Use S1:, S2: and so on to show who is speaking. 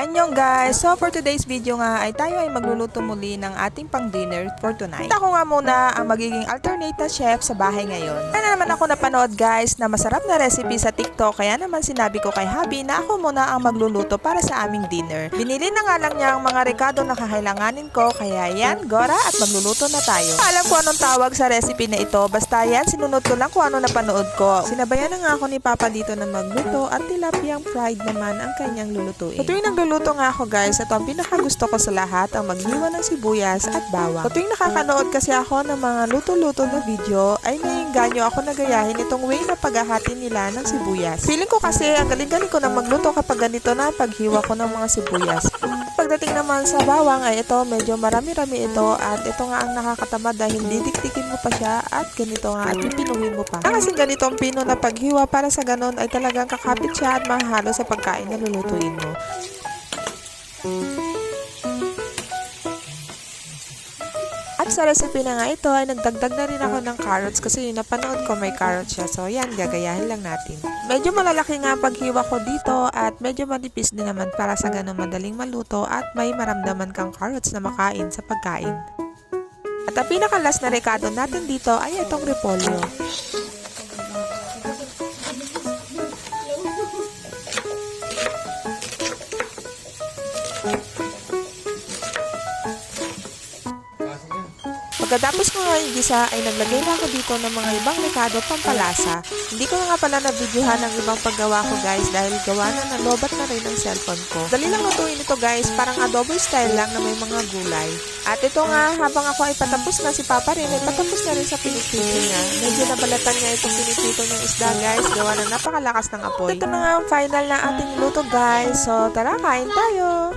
S1: Anyong guys! So for today's video nga ay tayo ay magluluto muli ng ating pang dinner for tonight. Ako nga muna ang magiging alternate na chef sa bahay ngayon. Kaya naman ako napanood guys na masarap na recipe sa TikTok kaya naman sinabi ko kay Habi na ako muna ang magluluto para sa aming dinner. Binili na nga lang niya ang mga rekado na kakailanganin ko kaya yan, Gora at magluluto na tayo. Alam ko anong tawag sa recipe na ito basta yan sinunod ko lang kung ano napanood ko. Sinabayan na nga ako ni Papa dito na magluto at tilapiyang fried naman ang kanyang lulutuin. Sa tuwing nagluluto nga ako guys, ito ang pinaka gusto ko sa lahat, ang maghiwa ng sibuyas at bawang. Sa tuwing nakakanood kasi ako ng mga luto-luto na video, ay naiinganyo ako na gayahin itong way na paghahati nila ng sibuyas. Feeling ko kasi ang galing-galing ko na magluto kapag ganito na paghiwa ko ng mga sibuyas. Pagdating naman sa bawang ay ito medyo marami-rami ito at ito nga ang nakakatamad dahil didiktikin mo pa siya at ganito nga at pipinuhin mo pa. Ang kasing ganito pino na paghiwa para sa ganon ay talagang kakapit siya at mahalo sa pagkain na lulutuin mo. At sa recipe na nga ito ay nagdagdag na rin ako ng carrots kasi napanood ko may carrots siya. So yan, gagayahin lang natin. Medyo malalaki nga paghiwa ko dito at medyo manipis din naman para sa ganun madaling maluto at may maramdaman kang carrots na makain sa pagkain. At ang pinakalas na rekado natin dito ay itong repolyo. Pagkatapos ko nga yung gisa ay naglagay na ako dito ng mga ibang rekado pampalasa. Hindi ko nga pala na-videohan ang ibang paggawa ko guys dahil gawa na na lobat na rin ang cellphone ko. Dali lang lutuin ito guys, parang adobo style lang na may mga gulay. At ito nga, habang ako ay patapos na si Papa rin, ay patapos na rin sa pinipito niya. Medyo nabalatan niya itong pinipito niyang isda guys, gawa na napakalakas ng apoy. Ito na nga ang final na ating luto guys, so tara kain tayo!